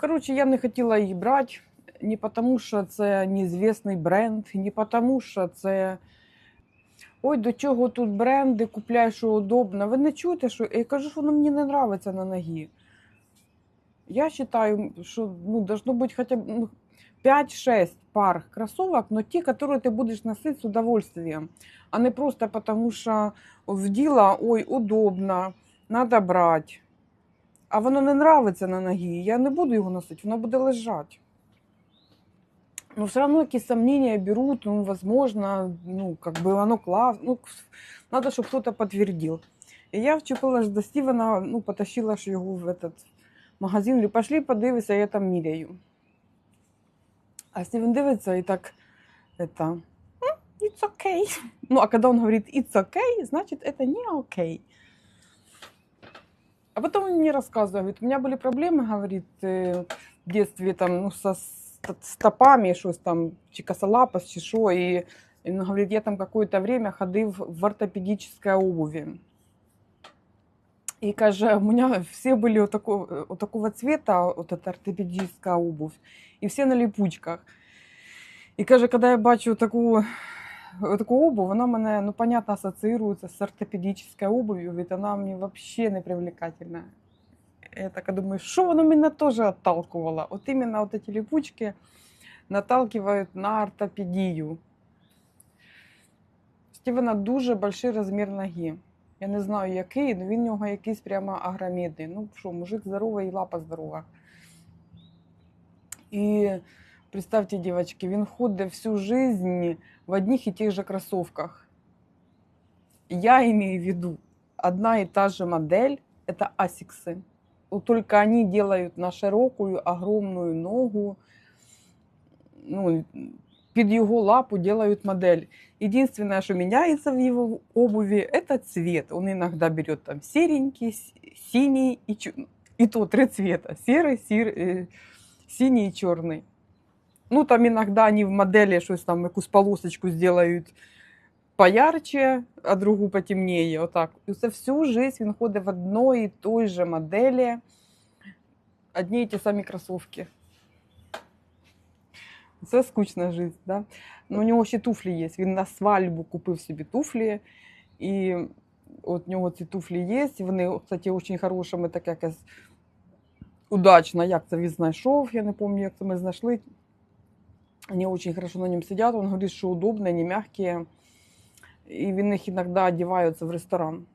Коротше, я не хотіла їх брати не тому, що це неізвісний бренд, не тому, що це. Ой, до чого тут бренди, купляй, що удобно. Ви не чуєте, що я кажу, що воно мені не подобається на ногі. Я вважаю, що ну, должно бути хоча б ну, 5-6 пар кроссовок, но ті, которые ты будешь носить с удовольствием, а не просто потому, що вділа, ой, удобно, надо брати А воно не нравиться на ногі, я не буду його носити, воно буде лежати. Но все равно какие сомнения берут, ну, возможно, ну, как бы оно классно, ну, надо, чтобы кто-то подтвердил. И я вчепилась до Стивена, ну, потащила ж його в этот магазин, говорю, пошли подивися, я там міряю. А Стивен дивится и так, это, «М, it's okay. Ну, а когда он говорит it's okay, значит, это не окей. А потом он мне рассказывает, говорит, у меня были проблемы, говорит, э, в детстве там, ну, со ст- стопами, щось там, чи косолапос, чи що, і він говорить, я там какое-то время ходив в ортопедической обуви. И каже, у меня все были вот такого, вот такого цвета, вот эта ортопедическая обувь, и все на липучках. І каже, когда я бачу таку, таку обувь, вона мене, ну, понятно, ассоциируется с ортопедической обувью, ведь она мне вообще не привлекательна. Я так думаю, что воно меня тоже отталкивало? Вот именно вот эти липучки наталкивают на ортопедию. Стівена дуже больший розмір ноги. Я не знаю, який, але він у нього якийсь прямо агромідний. Ну що, мужик здоровий і лапа здорова. І представьте, девочки, ходить всю жизнь в одних и тех же кроссовках. Я имею в виду, одна и та же модель – это асиксы. Вот только они делают на широкую, огромную ногу, ну, под его лапу делают модель. Единственное, что меняется в его обуви, это цвет. Он иногда берет там серенький, синий и И то три цвета. Серый, сир- э, синий и черный. Ну, там иногда они в модели щось там, якусь полосочку сделают поярче, а другу потемнее. Отак. І це всю жизнь він ходить в одной і той же моделі, одні і ті самі кросовки. Це скучна життя, да? Ну, у нього ще туфлі є. Він на свадьбу купив собі туфлі, і от у нього ці туфлі є. Вони, кстати, дуже хорошими, так якось удачно, як це він знайшов. Я не пам'ятаю, як це ми знайшли. Они очень хорошо на нем сидят. Он говорит, что удобные, не мягкие. И в них иногда одеваются в ресторан.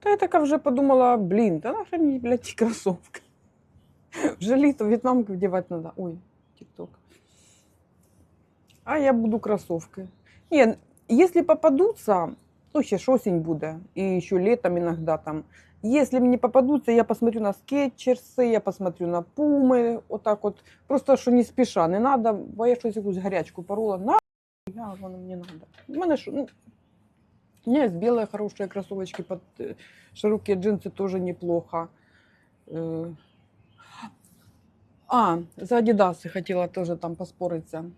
То я така вже подумала, блин, да нахрен мне, блядь, эти кроссовки. Вже літо в'єтнамки вдівати надо. Ой, тік-ток. А я буду кроссовки. Не, если попадутся, ну, ще ж осень буде, и еще летом иногда там. если мне попадутся, я посмотрю на скетчерсы, я посмотрю на пумы, вот так вот. Просто що не спіша, не надо, бо я щось якусь гарячку порола. На, я, воно мені надо. У мене що, ну, у меня есть белые хорошие кроссовочки под широкие джинсы тоже неплохо. А, за Адидасы хотела тоже там поспориться.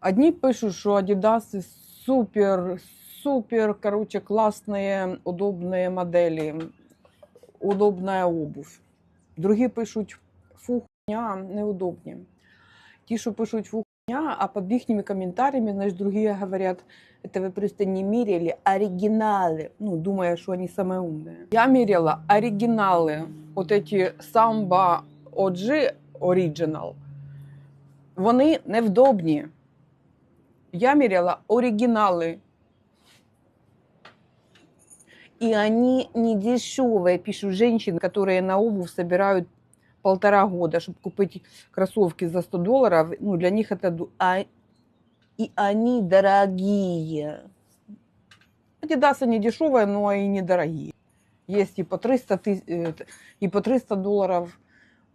Одни пишут, что Адидасы супер, супер, короче, классные, удобные модели, удобная обувь. Другі пишуть фу, хуйня, неудобні. Ті, що пишуть фу, хуйня, а під їхніми коментарями, значить, другі говорять, это вы просто не мерили оригиналы. Ну, думая, что они самые умные. Я мерила оригиналы. Вот эти Samba OG Original. Вони невдобні. Я мерила оригиналы. И они не дешевые, пишут женщины, которые на обувь собирают полтора года, чтобы купить кроссовки за 100 долларов. Ну, для них это... А, и они дорогие. Адидасы не дешевые, но и недорогие. Есть и по 300, тыс- э, и по 300 долларов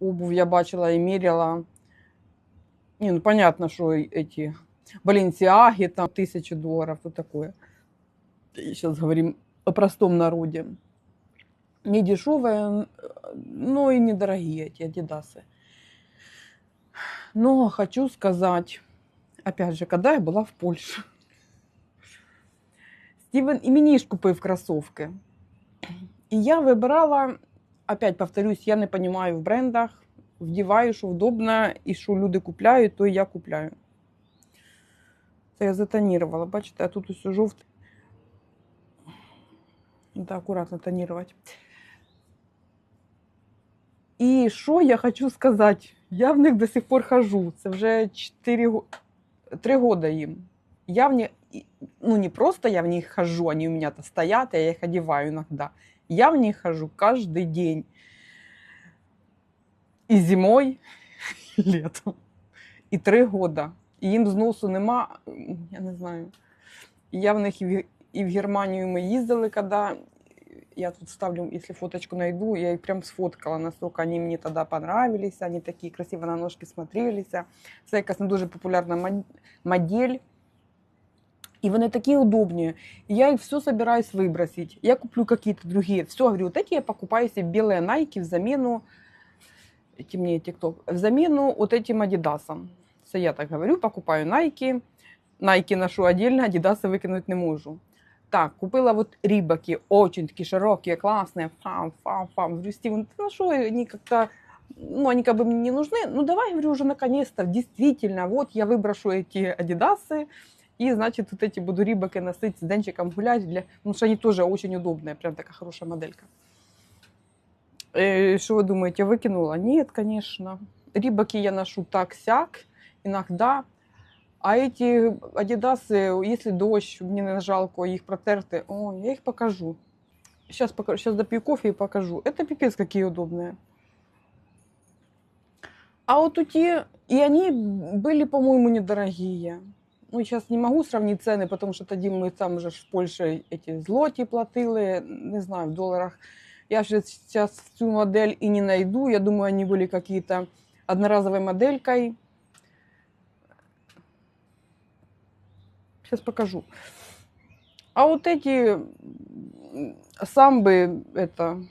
обувь я бачила и мерила. Не, ну понятно, что эти Баленсиаги, там тысячу долларов, вот такое. Сейчас говорим о простом народе. Не дешевые, но и недорогие эти адидасы. Но хочу сказать, опять же, когда я была в Польше, Стівен і мені ж купив кросовки. І я вибирала опять повторюсь, я не понимаю в брендах, вдіваю, що удобно, і що люди купляють, то і я купляю. Це я затонірувала, бачите, а тут усе жовте. Треба акуратно тонувати. І що я хочу сказати? Я в них до сих пор хожу. Це вже 4, 3 года їм. Я в них, ну не просто я в них хожу, они у меня-то стоят, я их одеваю иногда. Я в них хожу каждый день. І зимой, і літом. І три года. І їм зносу нема, я не знаю. І я в них і в, і в Германію ми їздили, коли я тут ставлю, если фоточку найду, я их прям сфоткала, настолько они мне тогда понравились, они такие красиво на ножки смотрелись. Це якась не дуже популярна мод- модель. И вони такие удобные. И я их все собираюсь выбросить. Я куплю какие-то другие. Все, говорю, вот эти я покупаю себе белые найки в замену, эти мне тикток, в замену вот этим адидасам. Це я так говорю, покупаю найки. Найки ношу отдельно, адидасы выкинуть не можу. Так, купила вот рибаки, очень такие широкие, классные, фам, фам, фам. Говорю, Стивен, ты на что они как-то, ну, они как бы мне не нужны. Ну, давай, говорю, уже наконец-то, действительно, вот я выброшу эти адидасы, и, значит, вот эти буду рибаки носить с денчиком гулять, для... потому что они тоже очень удобные, прям такая хорошая моделька. Э, Что вы думаете, выкинула? Нет, конечно. Рибаки я ношу так-сяк, иногда. А эти адидасы, если дождь, мне не жалко их протерты, о, я их покажу. Сейчас, покажу, сейчас допью кофе и покажу. Это пипец какие удобные. А вот эти, и они были, по-моему, недорогие. Ну, сейчас не могу сравнить цены, потому что тоді мы там уже ж в Польше эти злоті платили, не знаю, в долларах. Я сейчас цю модель и не найду. Я думаю, они были какие-то одноразовой моделькой. Сейчас покажу. А вот эти самбы, это,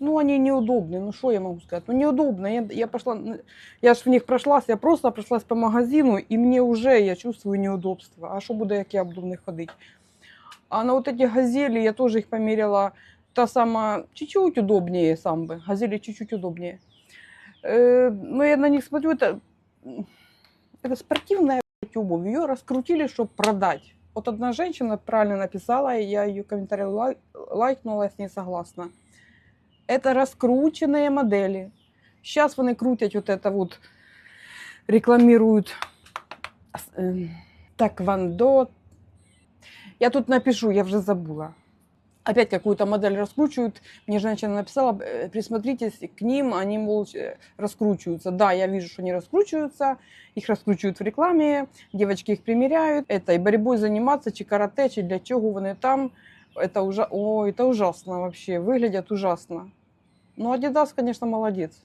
ну, они неудобные. Ну, что я могу сказать? Ну, неудобно. Я, я пошла, я ж в них прошлась, я просто прошлась по магазину, и мне уже, я чувствую неудобство. А что буду, як я буду в них ходить? А на вот эти газели, я тоже их померила, та сама, чуть-чуть удобнее самбы. Газели чуть-чуть удобнее. Э, но я на них смотрю, это, это спортивная обувь. Ее раскрутили, чтобы продать. Вот одна женщина правильно написала, и я ее комментарий лай- лайкнула, я с ней согласна. Это раскрученные модели. Сейчас вони крутять вот это вот, рекламируют э, Таквандо. Я тут напишу, я уже забыла. Опять какую-то модель раскручивают. Мне женщина написала, э, присмотритесь к ним, они, мол, э, раскручиваются. Да, я вижу, что они раскручиваются, их раскручивают в рекламе, девочки их примеряют. Это и борьбой заниматься, чи карате, чи для чего вони там. Это, ужа... О, это ужасно вообще, выглядят ужасно. Ну, Adidas, конечно, молодец.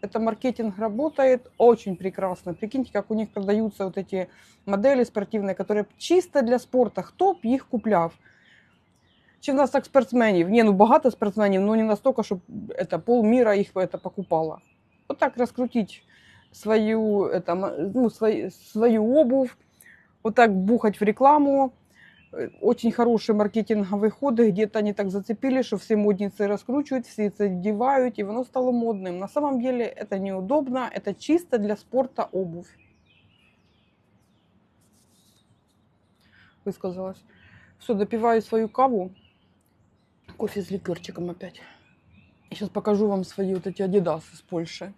Это маркетинг работает очень прекрасно. Прикиньте, как у них продаются вот эти модели спортивные, которые чисто для спорта. Хто б їх купляв? Чи в нас так спортсменів? Ні, ну багато спортсменів, но не настолько, щоб это, полмира їх это, покупало. Вот так раскрутить свою, это, м- ну, свою, свою обувь, вот так бухать в рекламу. Э, Очень хорошие маркетинговые ходы, где-то они так зацепили, что все модницы раскручивают, все это одевают, и оно стало модным. На самом деле это неудобно, это чисто для спорта обувь. Высказалась. Все, допиваю свою каву. Кофе с ликерчиком опять. И сейчас покажу вам свои вот эти адидасы с Польши.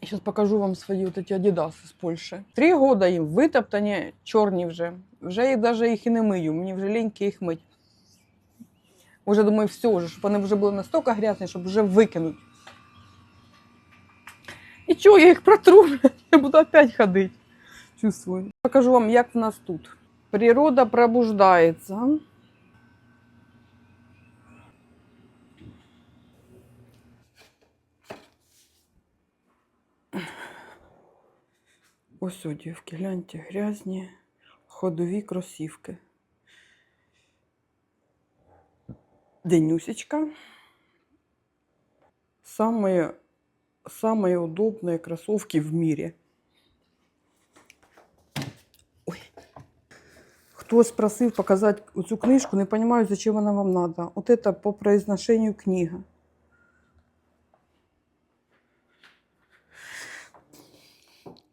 И сейчас покажу вам свои вот эти адидасы з Польщі. Три года їм витоптані, чорні вже. Вже я даже їх і не мию. Мені вже ліньки їх мить. Уже думаю, все, вже, щоб вони вже були настільки грязні, щоб вже викинути. І чого я їх протру? Я буду опять ходити. Чувствую. Покажу вам, як в нас тут. Природа пробуждається. Ось о, дівки, гляньте, грязні ходові кросівки. Денюсечка. Самые, самые удобные кроссовки в мире. Ой. Хтось просив показати цю книжку, не розумію, зачем вона вам надо. От это по произношению книга.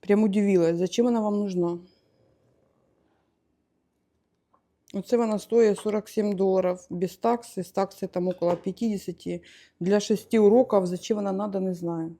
Прям удивилась, зачем вона вам нужна? Оце вона стоїть 47 доларів без такси, з такси там около 50. Для 6 уроків, зачем вона надо, не знаю.